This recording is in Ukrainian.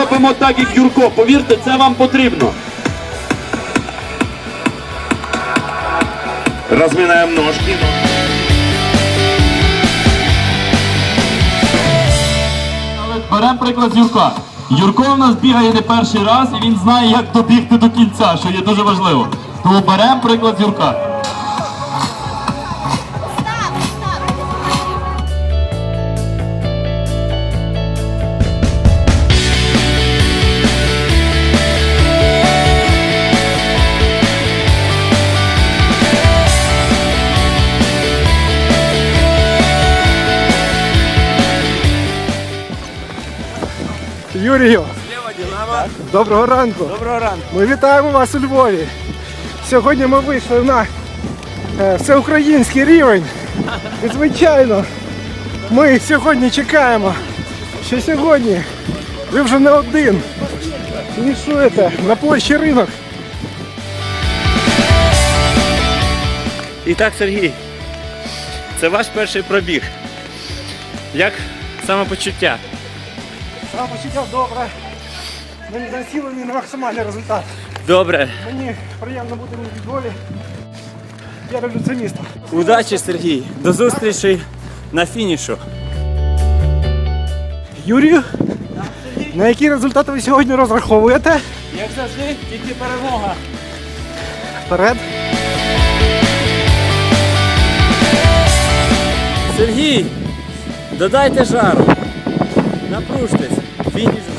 робимо так, як Юрко. Повірте, це вам потрібно. Розминаємо ножки. Беремо приклад з Юрка. Юрко у нас бігає не перший раз і він знає, як добігти до кінця, що є дуже важливо. Тому беремо приклад з Юрка. Юрію, доброго ранку. Доброго ранку. Ми вітаємо вас у Львові. Сьогодні ми вийшли на е, всеукраїнський рівень. І звичайно, ми сьогодні чекаємо, що сьогодні ви вже не один. Фінішуєте на площі ринок. І так, Сергій, це ваш перший пробіг. Як самопочуття? Самопочуття добре. Ми націлені на максимальний результат. Добре. Мені приємно бути у Львові. Я місто. Удачі, Сергій. До зустрічі на фінішу. Юрію, на які результати ви сьогодні розраховуєте? Як завжди, тільки перемога. Вперед. Сергій, додайте жару. Напружтесь. vídeos.